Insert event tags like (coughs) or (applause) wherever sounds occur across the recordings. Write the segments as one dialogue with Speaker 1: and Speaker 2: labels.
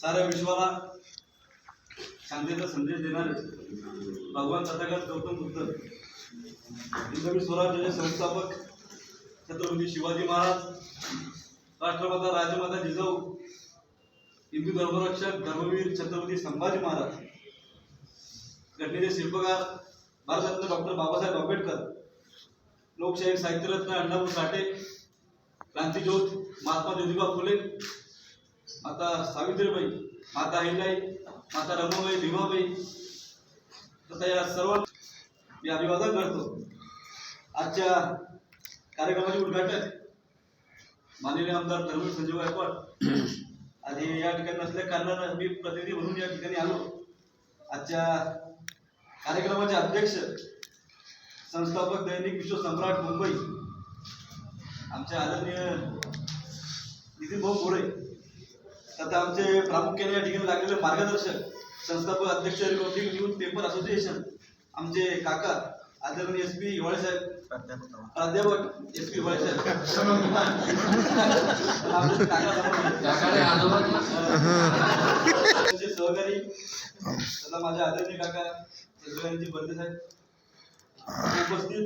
Speaker 1: साऱ्या विश्वाला शांतीचा संदेश देणारे भगवान तथागत गौतम बुद्ध. हिंदवी स्वराज्याचे संस्थापक छत्रपती शिवाजी महाराज राष्ट्रमाता राजमाता जिजाऊ हिंदू धर्मरक्षक धर्मवीर छत्रपती संभाजी महाराज घटनेचे शिल्पकार भारतरत्न डॉक्टर बाबासाहेब आंबेडकर लोकशाही साहित्यरत्न अण्णाभाऊ साठे क्रांतीज्योत महात्मा ज्योतिबा फुले माता सावित्रीबाई माता अहिल्याई माता रमाबाई भीमाबाई. तथा या सर्व मी अभिवादन करतो. आजच्या कार्यक्रमाचे उद्घाटन माननीय आमदार धर्मेंद्र संजय गायकवाड आणि या ठिकाणी नसल्या कारणानं मी प्रतिनिधी म्हणून या ठिकाणी आलो. आजच्या कार्यक्रमाचे अध्यक्ष संस्थापक दैनिक विश्व सम्राट मुंबई आमचे आदरणीय नितीन भाऊ मोरे तथा आमचे प्रामुख्याने या ठिकाणी लागलेले मार्गदर्शक संस्थापक अध्यक्ष रिपब्लिक न्यूज पेपर असोसिएशन आमचे काका आदरणीय एस पी हिवाळे साहेब. प्राध्यापक एस पी हिवाळे साहेब. सहकारी तथा माझे आदरणीय काका सगळ्यांचे बंधू साहेब. उपस्थित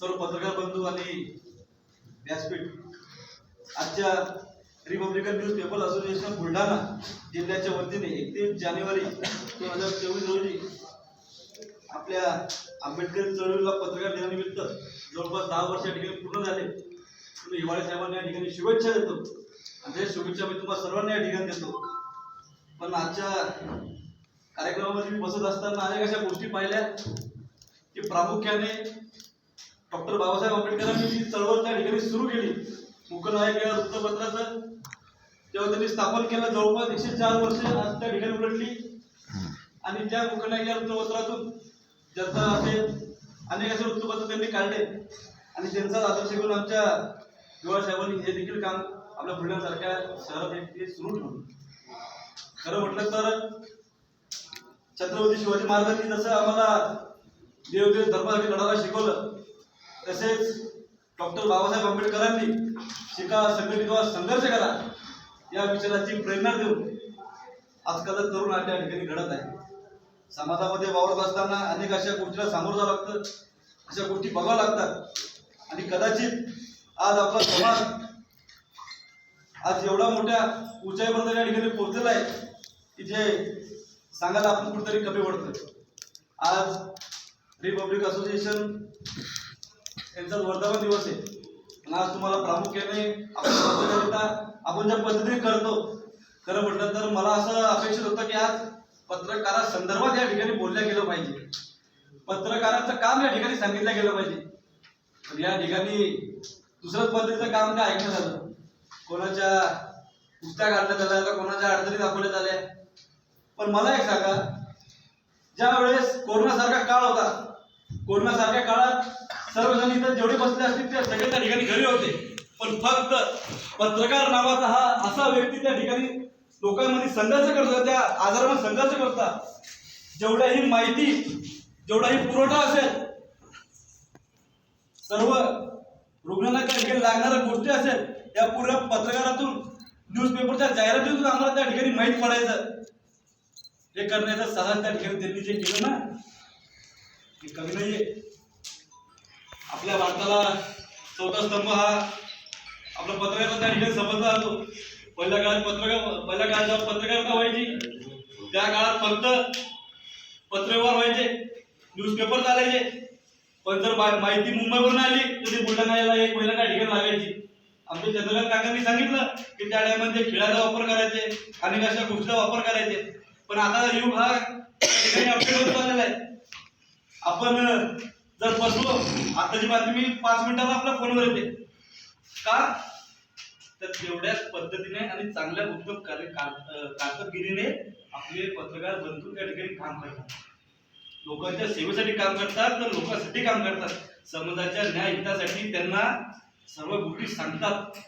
Speaker 1: सर्व पत्रकार बंधू आणि व्यासपीठ. आजच्या Republican news paper association Buldhana जिल्ह्याच्या वतीने एकतीस जानेवारी दोन हजार चोवीस रोजी आपल्या आंबेडकर चळवळीला पत्रकार दिनानिमित्त जवळपास दहा वर्ष या ठिकाणी पूर्ण झाले. तुम्ही हिवाळे साहेबांना या ठिकाणी शुभेच्छा देतो. आणि त्या शुभेच्छा मी तुम्हाला सर्वांना या ठिकाणी देतो. पण आजच्या कार्यक्रमामध्ये मी बसत असताना अनेक अशा गोष्टी पाहिल्या की प्रामुख्याने डॉक्टर बाबासाहेब आंबेडकरांनी जी चळवळ त्या ठिकाणी सुरू केली मुकनायक या वृत्तपत्राचं? तेव्हा त्यांनी स्थापन केलं जवळपास एकशे चार वर्ष आज त्या ठिकाणी उलटली. आणि त्या मुकनायक या वृत्तपत्रातून जनता असे अनेक असे वृत्तपत्र त्यांनी काढले. आणि त्यांचा आदर्श घेऊन आमच्या युवा साहेबांनी हे देखील काम आपल्या बुलढाण्यासारख्या शहरात एक ते सुरू ठेवलं. खरं म्हटलं तर छत्रपती शिवाजी महाराजांनी जसं आम्हाला देवदेव धर्मासाठी लढायला शिकवलं तसेच डॉक्टर बाबासाहेब आंबेडकरांनी शिका संघटित व्हा संघर्ष करा या विचाराची प्रेरणा देऊन आजकाल तरुण त्या ठिकाणी घडत आहे. समाजामध्ये वावरत असताना अनेक अशा गोष्टीला सामोरं जावं लागतं अशा गोष्टी बघाव्या लागतात. आणि कदाचित आज आपला समाज आज एवढा मोठ्या उंचाईपर्यंत या ठिकाणी पोहोचलेला आहे की जे सांगायला आपण कुठेतरी कमी पडतोय. आज रिपब्लिक असोसिएशन त्यांचा वर्धापन दिवस आहे आणि आज तुम्हाला प्रामुख्याने आपण आपण ज्या पद्धतीने करतो खरं म्हटलं तर मला असं अपेक्षित होतं की आज पत्रकारा संदर्भात या ठिकाणी बोलल्या गेलं पाहिजे. पत्रकाराचं काम या ठिकाणी सांगितलं गेलं पाहिजे. पण या ठिकाणी दुसऱ्याच पद्धतीचं काम काय ऐकण्यात आलं? कोणाच्या कुस्त्या काढण्यात आल्या तर कोणाच्या अडचणी दाखवण्यात आल्या? पण मला एक सांगा ज्या वेळेस कोरोनासारखा काळ होता कोरोनासारख्या काळात सर्वजण इथं जेवढे बसले असतील ते सगळे त्या ठिकाणी घरी होते. पण फक्त पत्रकार नावाचा हा असा व्यक्ती त्या ठिकाणी लोकांमध्ये संघर्ष करतो त्या आजारामध्ये संघर्ष करता. जेवढ्याही माहिती जेवढाही पुरवठा असेल सर्व रुग्णांना त्या ठिकाणी लागणाऱ्या गोष्टी असेल या पूर्ण पत्रकारातून न्यूजपेपरच्या जाहिरातीतून आम्हाला त्या ठिकाणी माहीत पडायचं. हे करण्याचं साधन त्या ठिकाणी त्यांनी जे केलं ना. हे कमी नाहीये. आपल्या भारताला चौथा स्तंभ हा आपला पत्रकार त्या ठिकाणी समजला जातो. पहिल्या काळात पत्रकार पहिल्या काळात जेव्हा पत्रकारिता व्हायची. त्या काळात फक्त पत्रव्यवहार व्हायचे न्यूजपेपर चालायचे. पण जर माहिती मुंबईवरून आली तर ती बुलढाण्याला एक महिला त्या ठिकाणी लागायची. आमच्या चंद्रकांत काकांनी सांगितलं की त्या टायमध्ये खेळाचा वापर करायचे अनेक अशा गोष्टीचा वापर करायचे. पण आता युग हा (coughs) अपडेट होत चाललेला आहे. आपण जर पशु आताची बातमी पाच मिनिटाला आपल्या फोनवर येते. का? तर तेवढ्याच पद्धतीने आणि चांगल्या उद्योग कार्य कारकिर्दीने आपले पत्रकार बंधू त्या ठिकाणी काम करतात. लोकांच्या सेवेसाठी काम करतात तर लोकांसाठी काम करतात. समाजाच्या न्याय हितासाठी त्यांना सर्व गोष्टी सांगतात.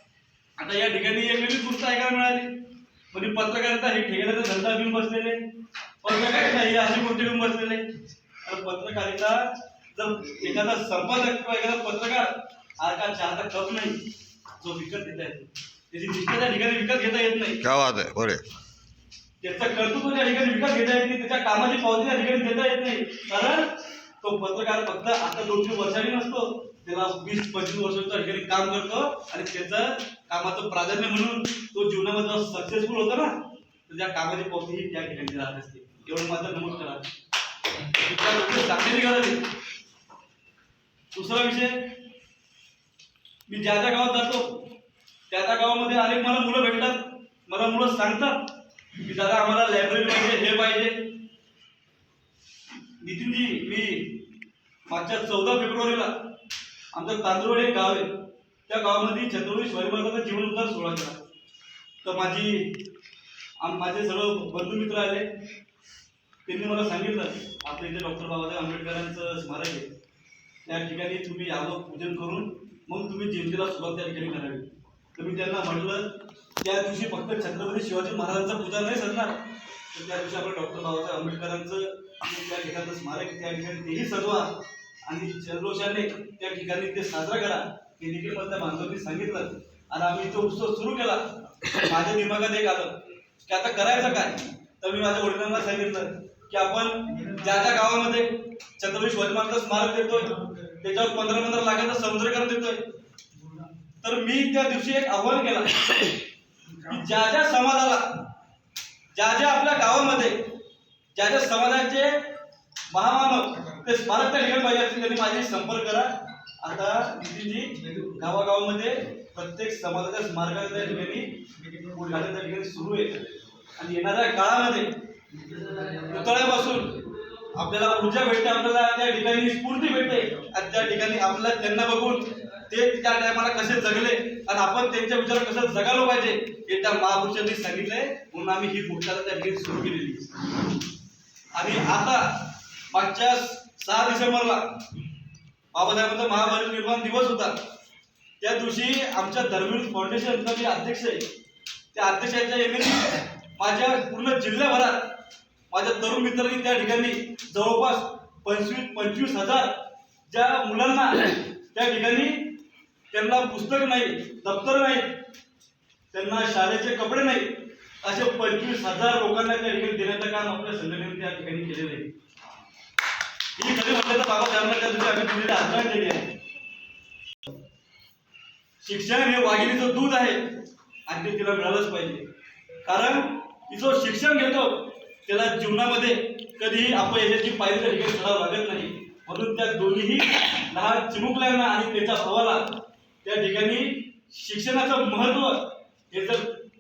Speaker 1: आता या ठिकाणी एक वेगळी गोष्ट ऐकायला मिळाली. म्हणजे पत्रकारिता हे ठेकेदाराचा धंदा घेऊन बसलेले. पत्रकारिता हे अशी गोष्टी घेऊन बसलेले? तर पत्रकारिता जर एखादा संपादक किंवा एखादा पत्रकार हा का चहाचा कप नाही जो विकत देता येतो. त्याची निष्ठा त्या ठिकाणी विकत घेता येत नाही.
Speaker 2: क्या बात आहे बरे.
Speaker 1: त्याचं कर्तृत्व त्या ठिकाणी विकत घेता येत नाही त्याच्या कामाची पावती त्या ठिकाणी देता येत नाही. कारण तो पत्रकार फक्त आता दोन तीन वर्षांनी नसतो त्याला वीस पंचवीस वर्ष त्या ठिकाणी काम करतो आणि त्याचं कामाचं प्राधान्य म्हणून तो जीवनामध्ये सक्सेसफुल होतो ना तर त्या कामाची पावती ही त्या ठिकाणी राहत असते. एवढं माझं नमूद करा. चांगली निघाला नाही. दुसरा विषय. मी ज्या ज्या गावात जातो त्या त्या गावामध्ये अनेक मला मुलं भेटतात. मला मुलं सांगतात की दादा आम्हाला लायब्ररी पाहिजे हे पाहिजे. नितीनजी मी मागच्या चौदा फेब्रुवारीला आमचं तांदूळ एक गाव आहे. त्या गावामध्ये छत्रपती शिवाजी महाराजांचा जीवनोद्धार सोहळा केला तर माझी माझे सर्व बंधू मित्र आले. त्यांनी मला सांगितलं आपल्या इथे डॉक्टर बाबासाहेब आंबेडकरांचं स्मारक आहे. त्या ठिकाणी तुम्ही यादव पूजन करून मग तुम्ही जयंतीला सुरुवात त्या ठिकाणी करावी. तर मी त्यांना म्हटलं त्या दिवशी फक्त छत्रपती शिवाजी महाराजांचा पूजा नाही सरणार तर त्या दिवशी आपण डॉक्टर बाबासाहेब आंबेडकरांचं त्या ठिकाणचं स्मारक त्या ठिकाणी तेही सजवा आणि जल्लोषाने त्या ठिकाणी ते साजरा करा. हे देखील मला त्या बांधवांनी सांगितलं. आणि आम्ही तो उत्सव सुरू केला. माझ्या दिमागात एक आलं की आता करायचं काय? तर मी माझ्या वडिलांना सांगितलं की आपण ज्या ज्या गावामध्ये छत्रपती शिवाजी महाराजांचं स्मारक देतोय त्याच्यावर पंधरा पंधरा लाखाचं समुद्रीकरण देतोय. तर मी त्या दिवशी एक आव्हान केलं की ज्या ज्या समाजाला ज्या ज्या आपल्या गावामध्ये ज्या ज्या समाजाचे महामानव ते स्मारक त्या ठिकाणी पाहिजे असतील त्यांनी माझ्याशी संपर्क करा. आता नितीनजी गावागावामध्ये प्रत्येक समाजाच्या स्मारकाच्या ठिकाणी उद्घाटन त्या ठिकाणी सुरू आहे आणि येणाऱ्या काळामध्ये पुतळ्यापासून आपल्याला ऊर्जा भेटते आपल्याला त्या ठिकाणी स्फूर्ती भेटते. आणि त्या ठिकाणी आपल्याला त्यांना बघून ते त्या टायमाला कसे जगले आणि आपण त्यांच्या विचार कसं जगायला पाहिजे हे त्या महापुरुषांनी सांगितलंय. म्हणून आम्ही ही गोष्ट त्या ठिकाणी सुरू केलेली. आणि आता मागच्या सहा डिसेंबरला बाबासाहेबांचा निर्माण दिवस होता. त्या दिवशी आमच्या धर्मवीर फाउंडेशनचा जे अध्यक्ष आहे त्या अध्यक्षाच्या माझ्या पूर्ण जिल्ह्याभरात माझ्या तरुण मित्रांनी त्या ठिकाणी जवळपास पंचवीस पंचवीस हजार ज्या मुलांना त्या ठिकाणी त्यांना पुस्तक नाही दप्तर नाही त्यांना शाळेचे कपडे नाही असे पंचवीस हजार लोकांना त्या ठिकाणी देण्याचं काम आपल्या संघटनेने त्या ठिकाणी केलेलं आहे. ही खरी म्हणजे बाबासाहेबांना त्या दिवशी आम्ही दिलेली आहे. शिक्षण हे वाघिणीचं दूध आहे आणि ते तिला मिळालंच पाहिजे. कारण ती जो शिक्षण घेतो त्याला जीवनामध्ये कधीही अपयशाची पायरी त्या ठिकाणी चढावं लागत नाही. म्हणून त्या दोन्हीही लहान चिमुकल्यांना आणि त्याच्या भावाला त्या ठिकाणी शिक्षणाचं महत्त्व हे जर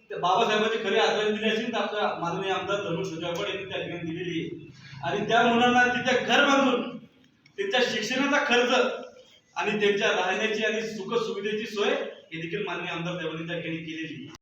Speaker 1: त्या बाबासाहेबांची खरी आदरांजली असेल. तर आपल्या माननीय आमदार धनुष सुजावड यांनी त्या ठिकाणी दिलेली आहे. आणि त्या मुलांना तिथे घर बांधून त्यांच्या शिक्षणाचा खर्च आणि त्यांच्या राहण्याची आणि सुखसुविधेची सोय हे देखील माननीय आमदार साहेबांनी त्या ठिकाणी केलेली आहे.